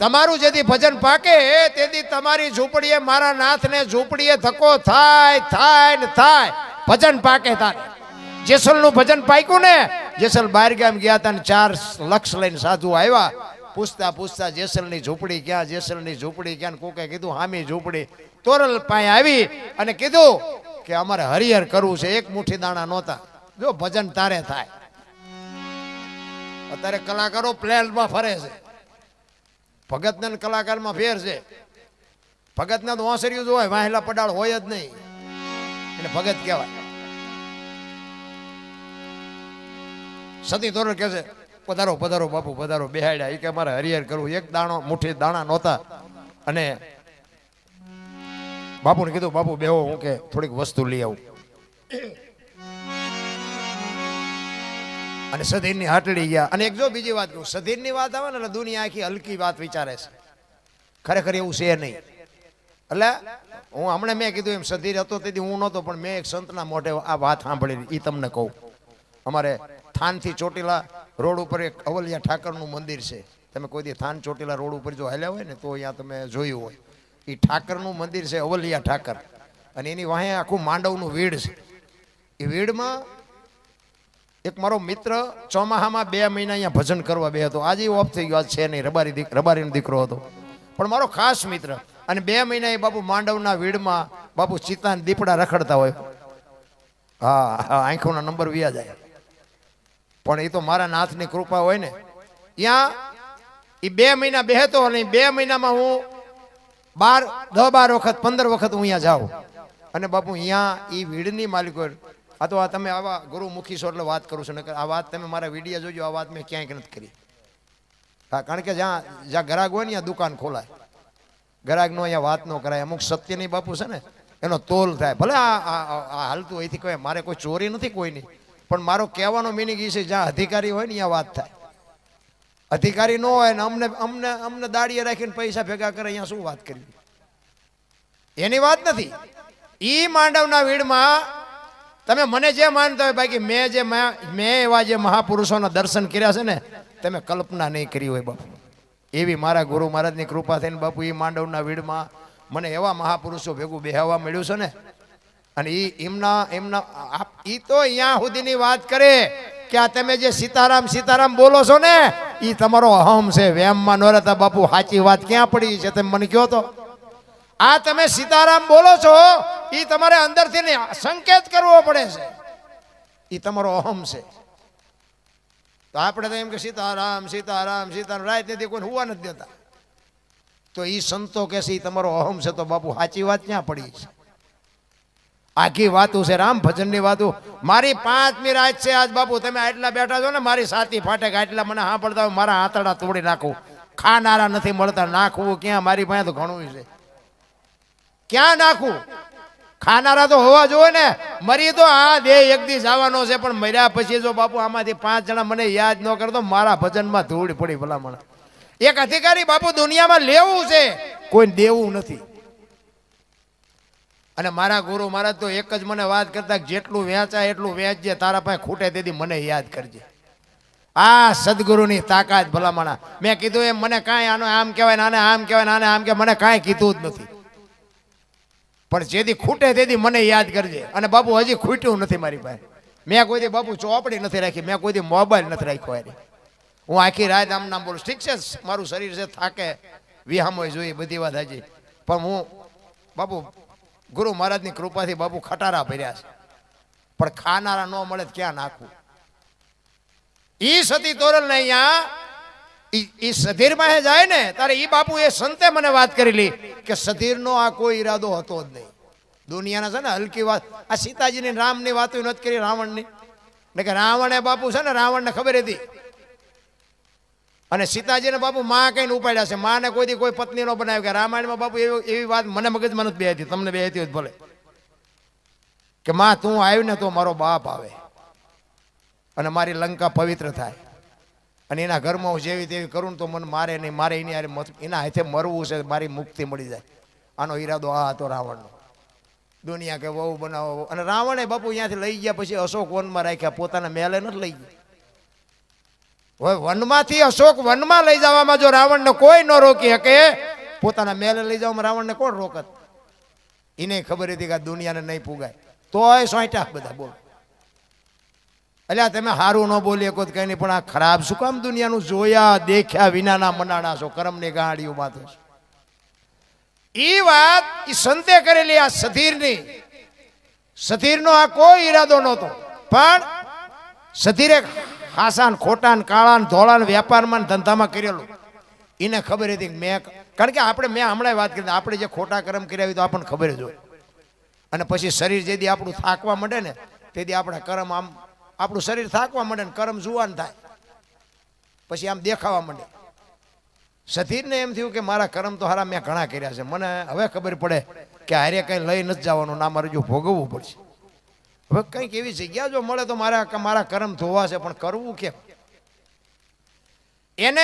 તમારું જેથી ભજન પાકે, તેથી તમારી ઝૂંપડીએ મારા નાથને ઝૂંપડીએ ધક્કો થાય થાય ને થાય. ભજન પાકે થાય જેસલનું ભજન પાક્યું ને, જેસલ બહાર ગામ ગયા હતા ને ચાર લક્ષ લઈને સાધુ આવ્યા. પૂછતા પૂછતા જેસલની ઝૂંપડી ક્યાં, જેસલની ઝૂંપડી ક્યાં કોકે કીધું, હામી ઝૂંપડી. તોરલ પાસે આવી અને કીધું કે, અમારે હરિહર કરવું છે, એક મુઠ્ઠી દાણા નહોતા. જો ભજન તારે થાય. અત્યારે કલાકારો પ્લેનમાં ફરે છે. ભગતના કલાકારમાં ફેર છે. ભગતના તો વાંસળિયું જ હોય, વાહેલા પડાળ હોય જ નહીં. એટલે ભગત કહેવાય. સતી તોરણ કહે છે, પધારો પધારો બાપુ, પધારો. બેહાડ્યા. એ કે મારે હરિહર કરવું. એક દાણો, મુઠ્ઠી દાણા નહોતા. અને બાપુને કીધું, બાપુ બેહો, હું કે થોડીક વસ્તુ લઈ આવું. અને સધીરની હટડી ગયા. અને એક જો બીજી વાત કહું, સધીરની વાત આવે ને એટલે દુનિયા આખી હલકી વાત વિચારે છે. ખરેખર એવું છે નહીં. એટલે હું હમણાં મેં કીધું એમ, સધીર હતો તેથી હું નહોતો, પણ મેં એક સંતના મોઢે આ વાત સાંભળી એ તમને કહું. અમારે થાનથી ચોટીલા રોડ ઉપર એક અવલિયા ઠાકરનું મંદિર છે. તમે કોઈ દી થાન ચોટીલા રોડ ઉપર જો હાલ્યા હોય ને, તો અહીંયા તમે જોયું હોય. એ ઠાકરનું મંદિર છે અવલિયા ઠાકર. અને એની વાહે આખું માંડવનું વીડ છે. એ વીડમાં એક મારો મિત્ર ચોમાહામાં બે મહિના અહીંયા ભજન કરવા બે હતો. આજે ઓફ થઈ ગયો છે નહીં, રબારી રબારીનો દીકરો હતો. પણ મારો ખાસ મિત્ર, અને બે મહિના એ બાપુ માંડવના વીડમાં બાપુ ચિત્તાન દીપડા રખડતા હોય. હા હા, આંખોના નંબર વ્યા જાય. પણ એ તો મારા નાથની કૃપા હોય ને. ત્યાં એ બે મહિના બેહતો અને બે મહિનામાં હું બાર દસ બાર વખત, પંદર વખત હું અહીંયા જાઉં. અને બાપુ, અહીંયા એ વીડની માલિકો આ તમે આવા ગુરુમુખી છો એટલે વાત કરું છું. નકર આ વાત તમે મારા વીડિયો જોજો, આ વાત મેં ક્યાંય નથી કરી. હા, કારણ કે જ્યાં જ્યાં ગ્રાહક હોય ને, ત્યાં દુકાન ખોલાય. ગ્રાહકનો અહીંયા વાત ન કરાય. અમુક સત્યની બાપુ છે ને, એનો તોલ થાય. ભલે આ આ- હાલતું અહીંથી કહે મારે કોઈ ચોરી નથી કોઈની. પણ મારો કહેવાનો મિનિંગ એ છે, જ્યાં અધિકારી હોય ને, ત્યાં વાત થાય. અધિકારી ન હોય ને, અમને અમને અમને દાડીએ રાખીને પૈસા ભેગા કરે, અહીંયા શું વાત કરવી એની વાત નથી. ઈ માંડવના વીડમાં તમે મને જે માનતા હોય, બાકી મેં જે મા- એવા જે મહાપુરુષોના દર્શન કર્યા છે ને, તમે કલ્પના નહીં કરી હોય બાપુ. એવી મારા ગુરુ મહારાજની કૃપા થઈને બાપુ એ માંડવના વીડમાં મને એવા મહાપુરુષો ભેગું બેહવા મળ્યું છે ને. અને એ એમના એમના એ તો અહીંયા સુધીની વાત કરે કે આ તમે જે સીતારામ સીતારામ બોલો છો ને એ તમારો અહમ છે. વેમમાં ન રહેતા બાપુ, સાચી વાત ક્યાં પડી છે તમે મને કહો તો? આ તમે સીતારામ બોલો છો એ તમારે અંદરથી સંકેત કરવો પડે છે. એ તમારો અહમ છે. તો આપણે તો એમ કે સીતારામ સીતારામ સીતારામ રાત નથી કોઈ હોવા નથી દેતા. તો એ સંતો કે છે તમારો અહમ છે તો બાપુ સાચી વાત ક્યાં પડી છે? આખી વાતું છે રામ ભજનની વાતું. મારી પાંચમી રાત છે આજ બાપુ, તમે આટલા બેઠા છો ને, મારી સાથી ફાટે આટલા મને સાંભળતા હોય, મારા આંતરડા તોડી નાખું. ખાનારા નથી મળતા, નાખવું ક્યાં? મારી પાસે તો ઘણું છે. ક્યાં નાખું ખાનારા તો હોવા જોઈએ ને. મરી તો આ દેહ એક દી જવાનો છે, પણ મર્યા પછી જો બાપુ આમાંથી પાંચ જણા મને યાદ ન કરતો મારા ભજનમાં ધૂળ પડી ભલામણ. એક અધિકારી, બાપુ, દુનિયામાં લેવું છે. કોઈ દેવું નથી. અને મારા ગુરુ મહારાજ તો એક જ મને વાત કરતા, જેટલું વેચાય એટલું વેચજે, તારા પાસે ખૂટે તેથી મને યાદ કરજે. આ સદગુરુની તાકાત ભલામણા. મેં કીધું એમ, મને કાંઈ આનો આમ કહેવાય આને આમ કહેવાય આને આમ કે મને કાંઈ કીધું જ નથી. પણ જેથી ખૂટે તેથી મને યાદ કરજે. અને બાપુ, હજી ખૂટ્યું નથી મારી પાસે. મેં કોઈ દી બાપુ ચોપડી નથી રાખી, મેં કોઈ દી મોબાઈલ નથી રાખ્યો અરે હું આખી રાત આમ નામ બોલું ઠીક છે, મારું શરીર છે, થાકે. વિહામોય જોઈએ, બધી વાત હજી પણ હું, બાપુ, ગુરુ મહારાજની કૃપાથી બાપુ ખટારા ભર્યા છે. પણ ખાનારા ન મળે ક્યાં નાખવું ઈ સતી તોરલ ને અહીંયા ઈ સધીરમાં જાય ને, તારે એ બાપુ એ સંતે મને વાત કરેલી કે સધીરનો આ કોઈ ઈરાદો હતો જ નહીં. દુનિયાના છે ને હલકી વાત. આ સીતાજીની ને રામની વાતો નથી કરી, રાવણની. એટલે કે રાવણે બાપુ છે ને, રાવણને ખબર હતી. અને સીતાજીને બાપુ માં કઈને ઉપાડ્યા છે. માને કોઈ દી કોઈ પત્ની નો બનાવ્યો કે રામાયણમાં બાપુ એવી એવી વાત મને મગજમાં નથી બે હતી તમને બેહતી હોય ભલે. કે માં, તું આવ્યું ને તો મારો બાપ આવે. અને મારી લંકા પવિત્ર થાય. અને એના ઘરમાં જેવી તેવી કરું તો મને મારે નહીં, મારે એની હારે એના હાથે મરવું છે, મારી મુક્તિ મળી જાય. આનો ઈરાદો આ હતો રાવણનો. દુનિયા કે વહુ બનાવો અને રાવણે બાપુ અહીંયાથી લઈ ગયા પછી અશોક વનમાં રાખ્યા, પોતાના મહેલે નથી લઈ ગયા. હવે વનમાંથી અશોક વનમાં લઈ જવામાં જો રાવણને કોઈ ન રોકી શકે, પોતાના મેલે લઈ જવામાં રાવણને કોણ રોકત? એને ખબર હતી કે દુનિયાને નહીં પુગાય. તોય સોંટ્યા બધા બોલ. એટલે તમે સારું ન બોલી શકો તો કઈ નહીં, પણ આ ખરાબ શું કામ દુનિયાનું જોયા, દેખ્યા વિનાના મનાણા છો, કરમની ગાડીઓ છો. એ વાત એ સંતે કરેલી આ સધીરની. સધીરનો આ કોઈ ઈરાદો નહોતો. પણ સધીરે હાસાન ખોટાન, કાળાન, ધોળાન વેપારમાં ધંધામાં કરેલું. એને ખબર હતી મેં કારણ કે આપણે, મેં હમણાં વાત કરી, આપણે જે ખોટા કર્મ કર્યા હોય તો આપણને ખબર જ હોય. અને પછી શરીર જેથી આપણું થાકવા માંડે ને તેથી આપણા કર્મ આમ આપણું શરીર થાકવા માંડે ને કર્મ જુવાન થાય. પછી આમ દેખાવા માંડે. સધીરને એમ થયું કે મારા કર્મ તો હારા મેં ઘણા કર્યા છે. મને હવે ખબર પડે કે હારે કંઈ લઈ નથી જવાનું ના મારે જો ભોગવવું પડશે. હવે કંઈક એવી જગ્યા જો મળે તો મારા મારા કર્મ ધોવા છે, પણ કરવું કેમ? એને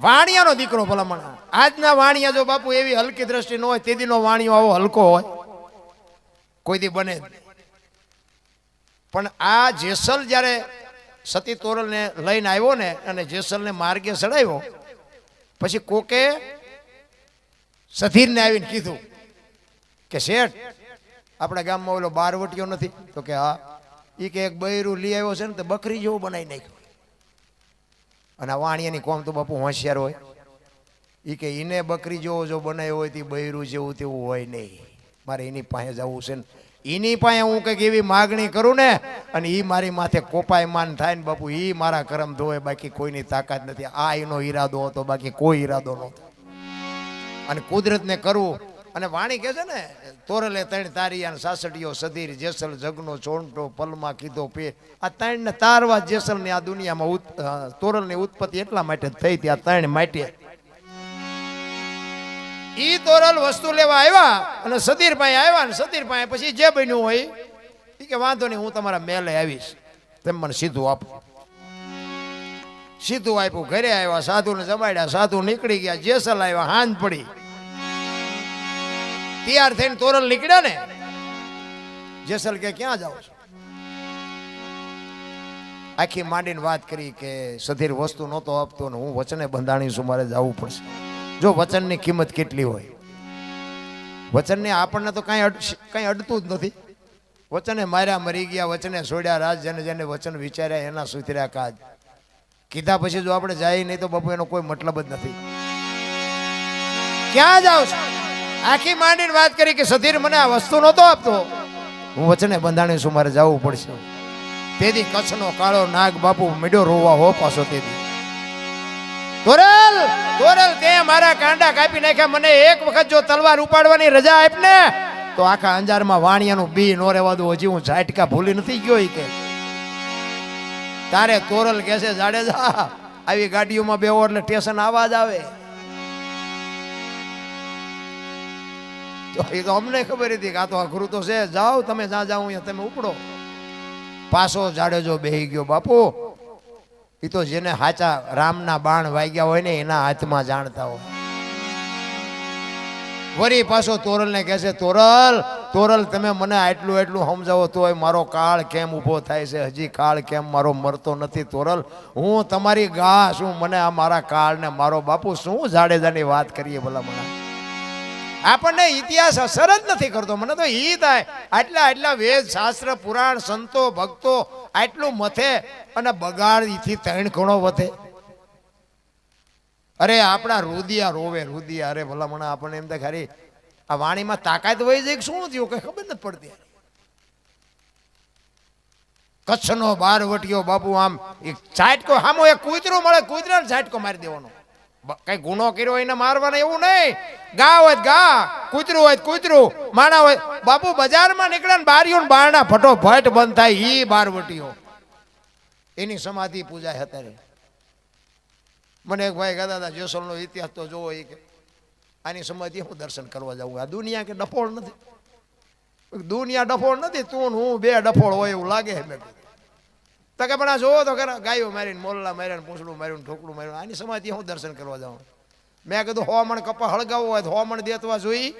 વાણિયાનો દીકરો ભલામણ. આજના વાણિયા જો બાપુ એવી હલકી દ્રષ્ટિ ન હોય, તેદીનો વાણિયો આવો હલકો હોય. કોઈ દી બને જ નહીં. પણ આ જેસલ જ્યારે સતી તોરલને લઈને આવ્યો ને અને જેસલને માર્ગે ચડાવ્યો, પછી કોકે સધીરને આવીને કીધું કે શેઠ, આપણા ગામમાં ઓલો બારવટીયો નથી. તો કે હા. એ કે એક બૈરું લઈ આવ્યો છે ને તો બકરી જેવું બનાવી નાખ્યું. અને આ વાણિયાની કોમ તો બાપુ હોશિયાર હોય. એ કે એને બકરી જેવો જો બનાવ્યો હોય તે બૈરું જેવું તેવું હોય નહીં. મારે એની પાસે જવું છે ને. એની પાસે હું કંઈક એવી માગણી કરું ને, અને એ મારી માથે કોપાયમાન થાય ને બાપુ એ મારા કરમ ધોવે, બાકી કોઈની તાકાત નથી. આ એનો ઈરાદો હતો, બાકી કોઈ ઈરાદો નહોતો. અને કુદરતને કરવું, અને વાણી કહે છે ને, તોરલે ત્રણ તારિયા અને સાસડીઓ સધીર, જેસલ, જગનો, ચોંટો, પલમાં કીધો પે. આ ત્રણ ને તારવા જેસલની આ દુનિયામાં તોરલની ઉત્પત્તિ એટલા માટે થઈ ત્યાં ત્રણ માટે ઈ તોરલ વસ્તુ લેવા આવ્યા અને સતીરભાઈ આવ્યા ને સતીરભાઈ પછી જે બન્યું હોય એ કે વાંધો નહીં, હું તમારા મેલે આવીશ. તેમ મને સીધું આપો. સીધું આપ્યું, ઘરે આવ્યા, સાધુને જમાડ્યા, સાધુ નીકળી ગયા, જેસલ આવ્યા, હાંજ પડી. તૈયાર થઈને તોરલ નીકળ્યા ને, જેસલ કે ક્યાં જાઓ છો? આખી માંડીને વાત કરી કે સધીર વસ્તુ નહોતો આપતો ને હું વચને બંધાણી છું, મારે જવું પડશે. જો વચનની કિંમત કેટલી હોય? વચનને આપણને તો કાંઈ કાંઈ અડતું જ નથી. વચને માર્યા મરી ગયા, વચને છોડ્યા, રાજ જેને જેને વચન વિચાર્યા, એના સુધર્યા કાજ. કીધા પછી જો આપણે જાય નહીં તો બાપુ, એનો કોઈ મતલબ જ નથી. ક્યાં જાવ છો? આખી માંડીને વાત કરી કે સધીર મને આ વસ્તુ નહોતો આપતો. હું વચને બંધાણી છું, મારે જવું પડશે. તેથી કચ્છનો કાળો નાગ બાપુ મીડો રોવા, હો પાછો તેથી. તોરલ તે મારા કાંડા કાપી નાખ્યા. મને એક વખત જો તલવાર ઉપાડવાની રજા આપ ને તો આખા અંજારમાં વાણિયાનું બી નો રહેવા દઉં હજી હું ઝાટકા ભૂલી નથી ગયો કે. તારે તોરલ કે છે, જાડેજા, આવી ગાડીઓમાં બેવો એટલે સ્ટેશન આવાજ આવે. તો એ તો અમને ખબર હતી કે આ તો અઘરું તો છે. જાઓ, તમે જ્યાં જાઓ, અહીંયા તમે ઉપડો. પાછો જાડેજો બેહી ગયો, બાપુ એ તો જેને હાચા રામના બાણ વાગ્યા હોય ને એના હાથમાં જાણતા હોય. વરી પાછો તોરલને કહે છે, તોરલ તોરલ, તમે મને આટલું એટલું સમજાવો તોય મારો કાળ કેમ ઊભો થાય છે? હજી કાળ કેમ મારો મરતો નથી તોરલ? હું તમારી ગા શું મને આ મારા કાળને મારો બાપુ શું જાડેજાની વાત કરીએ ભલા મને આપણને ઇતિહાસ અસર જ નથી કરતો. મને તો ઈ થાય, આટલા આટલા વેદ, શાસ્ત્ર, પુરાણ, સંતો, ભક્તો, આટલું મથે અને બગાડ ઈથી ત્રણ ઘણો વધે. અરે, આપણા રુદિયા રોવે, રુદિયા. અરે ભલા મને આપણને એમ થાય ખરી આ વાણીમાં તાકાત હોય છે શું થયું? કઈ ખબર નથી પડતી. કચ્છનો બારવટીયો બાપુ આમ એક ઝાટકો સામો એક કૂતરો મળે, કૂતરાને ઝાટકો મારી દેવાનો. કઈ ગુનો કર્યો એને મારવાનો એવું નહીં. ગા હોય ગા, કૂતરું હોય કૂતરું, માણા હોય બાપુ, બજારમાં નીકળે ને બારીઓ બારણા, ફટોફટ બંધ થાય, ઈ બારવટીઓ. એની સમાધિ પૂજા અત્યારે મને એક ભાઈ કહેતા હતા જેસલનો ઇતિહાસ તો જોવો એ કે, આની સમાધિ હું દર્શન કરવા જાઉં? આ દુનિયા કે ડફોળ નથી? દુનિયા ડફોળ નથી, તું હું બે ડફોળ હોય એવું લાગે મેં. તો કે, પણ આ જોવો તો ખરા, ગાયો મારીને મોલ્લા માર્યા પૂછડું માર્યું ઠોકડું માર્યું આની સમાધિ હું દર્શન કરવા જાઉં? મેં કીધું, હોમણ કપા હળગાવવું હોય તો હોમણ દેતવા જોઈ.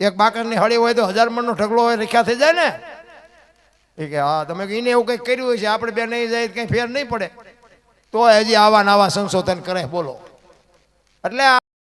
એક બાકરની હળી હોય તો હજાર મણનો ઢગલો હોય, રેખ્યા થઈ જાય ને? એ કે, હા, તમે એને એવું કંઈક કર્યું હોય છે, આપણે બે નહીં જાય કંઈ ફેર નહીં પડે. તો હજી આવા નવા સંશોધન કરે, બોલો. એટલે